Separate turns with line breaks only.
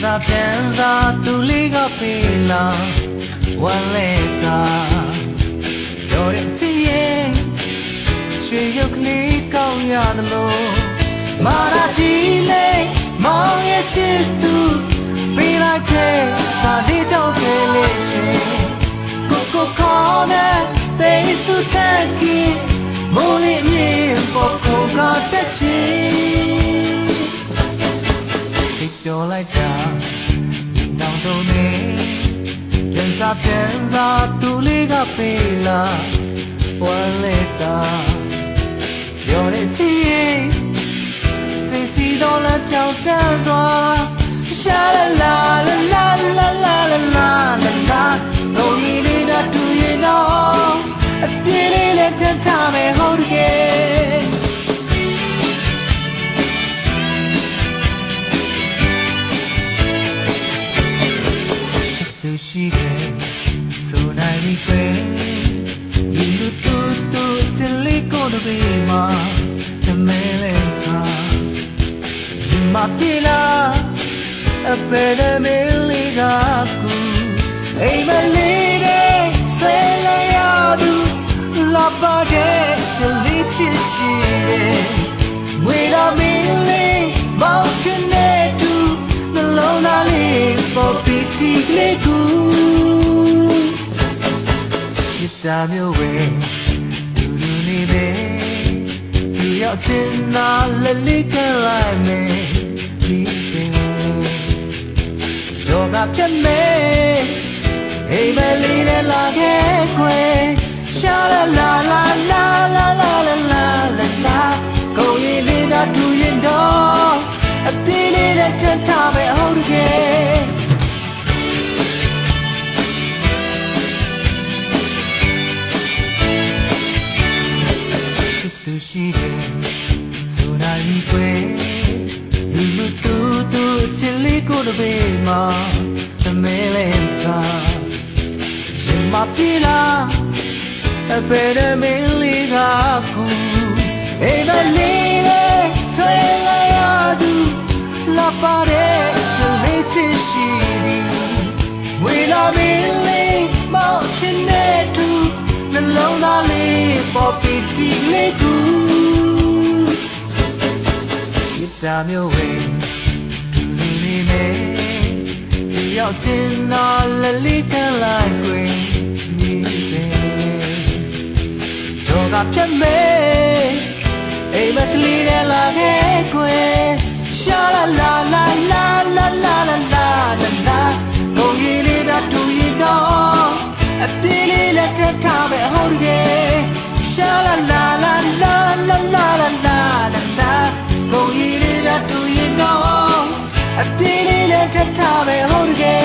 ပြန်သာသူလေးကဖေးလာဝမ်းလေတာရောတဲ့ချီရဲ့ရွှေရုပ်ကလေးကောင်းရတယ်လို့မာရာကြီးလေးမောင်ရဲ့ချစ်သူပေးလိုက်ခဲ့သာဒီတောင်းခဲ့လေးရှင်ကိုကိုခေါ်တဲ့တေးစုချက်ကီမိုးလေး တ်ပြောလိုက်တာနောင်တုံနေပြန်စားပြန်စားသူလေးကပေးလာဝမ်းလက်တာပြောတဲ့ချီရဲ့စိတ်စီတော့လည်းကြောက်တန်းစွာရှာလာလာလာလာလာလာလာလာလာတော့ရည်နေတာသူရင်တော့အပြင်းလေးနဲ့တတ်ထားမယ်ဟုတ်ကဲ့သူ မှာတမဲလဲစားရင်မပြေလားအပေရမေလေးကကူအိမ်မလေးတဲ့ဆဲလျာသူလာပါတဲ့ချစ်လေးချစ်ရှိရဲ့ဝေလာမင်းလေးမောင်ချင်တဲ့သူနှလုံးသားလေးပေါ်ပီတီလေးကူချစ်တာ ရောက်ချင်တာလက်လေးကလိုက်မယ်ဒီပင်ကြောကပြတ်မယ်အိမ်မလေးနဲ့လာခဲ့ခွေရှာလာလာလာလာလာလာလာလာလာကိုရင်လေးကတူရင်တော့အပြေးလေးနဲ့ချက်ထားမယ်ဟုတ်ကဲ့ချ တပေမှာတမဲလဲစားရင်မပြေလားအပေရမင်းလေးကကူအိမ်မလေးနဲ့ဆွဲလာရသူလာပါတဲ့ချစ်လေးချစ်ရှိသည်ဝေလာမင်းလေးမောင်ချင်တဲ့သူနှလုံးသားလေးပေါ်ပီတီလေးကူရတာမျိုးဝ ရောက်ချင်တော့လက်လေးခံလိုက်ကွယ်ဒီပဲတော့ကပြတ်မ Jack Tommy, hold again.